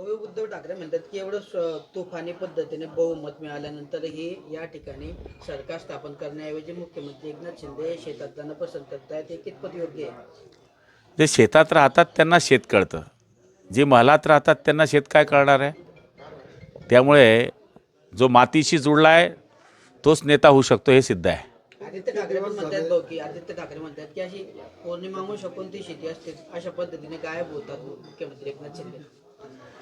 हो उद्धव ठाकरे म्हणतात की एवढं तुफानी पद्धतीने बहुमत मिळाल्यानंतरही या ठिकाणी सरकार स्थापन करण्याऐवजी मुख्यमंत्री एकनाथ शिंदे शेतात जाणं पसंत करतायत हे कितपत योग्य आहे? जे शेतात राहतात त्यांना शेत कळतं. जे महलात राहतात त्यांना शेत काय कळणार आहे? त्यामुळे जो मातीशी जुळला आहे तोच नेता होऊ शकतो हे सिद्ध आहे. आदित्य ठाकरे पण म्हणतात भाऊ की आदित्य ठाकरे म्हणतात की अशी पौर्णिमा कोणती शेती असते अशा पद्धतीने गायब होतात मुख्यमंत्री एकनाथ शिंदे.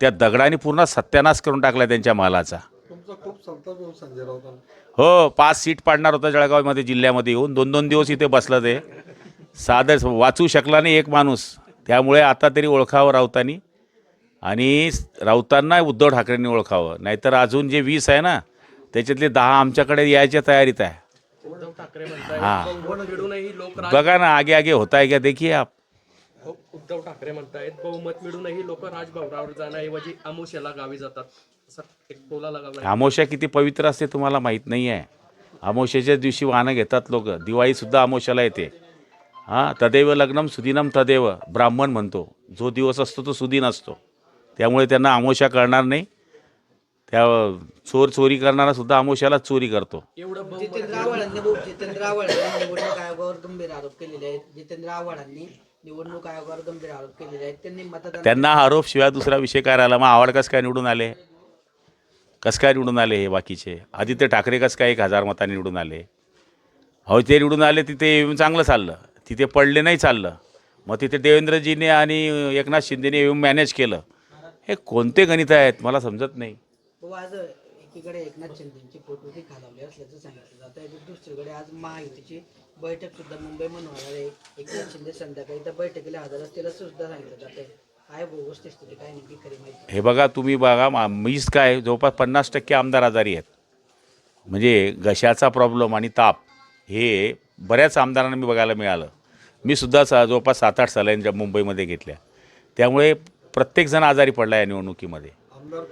त्या दगडाने पूर्ण सत्यानाश करून टाकला त्यांच्या राऊतांना. हो पाच सीट पाडणार होता जळगावमध्ये जिल्ह्यामध्ये येऊन. दोन दोन दिवस इथे बसलं ते. साधं वाचू शकला नाही एक माणूस. त्यामुळे आता तरी ओळखावं राऊतांनी. आणि राऊतांना उद्धव ठाकरेंनी ओळखावं. नाहीतर अजून जे वीस आहे ना त्याच्यातले दहा आमच्याकडे यायच्या तयारीत आहे. उद्धव ठाकरे म्हणतायत हां. बघा ना आगे आगे होता है क्या देखिए आप उद्धव ठाकरे म्हणतायत बहुमत मिळूनही लोक राजभवनावर जाण्याऐवजी आमुष्याला गावी जातात. असा एक अमावस्या किती पवित्र असते तुम्हाला माहीत नाही आहे अमावस्याच्या दिवशी वाहनं घेतात लोक. दिवाळीसुद्धा अमावस्याला येते. हां तदैव लग्नम सुदिनम तदैव ब्राह्मण म्हणतो. जो दिवस असतो तो सुदिन असतो. त्यामुळे त्यांना अमावस्या कळणार नाही. त्या चोर चोरी करणारा सुद्धा अमावस्यालाच चोरी करतो. एवढं बहुमत जितेंद्र आव्हाडांनी भाऊ जितेंद्र आव्हाडांनी निवडणूक आयोगावर गंभीर आरोप केलेले आहेत. जितेंद्र आव्हाडांनी निवडणूक आयोगावर गंभीर आरोप केलेले आहेत. त्यांनी मतदान त्यांना हा आरोप शिवाय दुसरा विषय काय राहिला मग आवड कसं काय निवडून आले? कसं काय निवडून आले हे बाकीचे? आदित्य ठाकरे कसं काय एक हजार मतांनी निवडून आले? हो ते निवडून आले तिथे येऊन चांगलं चाललं. तिथे पडले नाही चाललं. मग तिथे देवेंद्रजीने आणि एकनाथ शिंदेने येऊन मॅनेज केलं. हे कोणते गणित आहेत? मला समजत नाही. आज एकीकडे एकनाथ शिंदेची पोटवती खालावली असल्याचं सांगितलं जात. आहे दुसरीकडे आज महायुतीची बैठक सुद्धा मुंबई होणार आहे एकनाथ शिंदे संध्याकाळी त्या बैठकीला हजर असतील असं सुद्धा सांगितलं जात आहे हे बघा तुम्ही बघा मीच काय जवळपास पन्नास टक्के आमदार आजारी आहेत. म्हणजे घशाचा प्रॉब्लेम आणि ताप हे बऱ्याच आमदारांना मी बघायला मिळालं. मी सुद्धा सा जवळपास सात आठ सालांच्या मुंबईमध्ये घेतल्या. त्यामुळे प्रत्येकजण आजारी पडला या निवडणुकीमध्ये. आमदार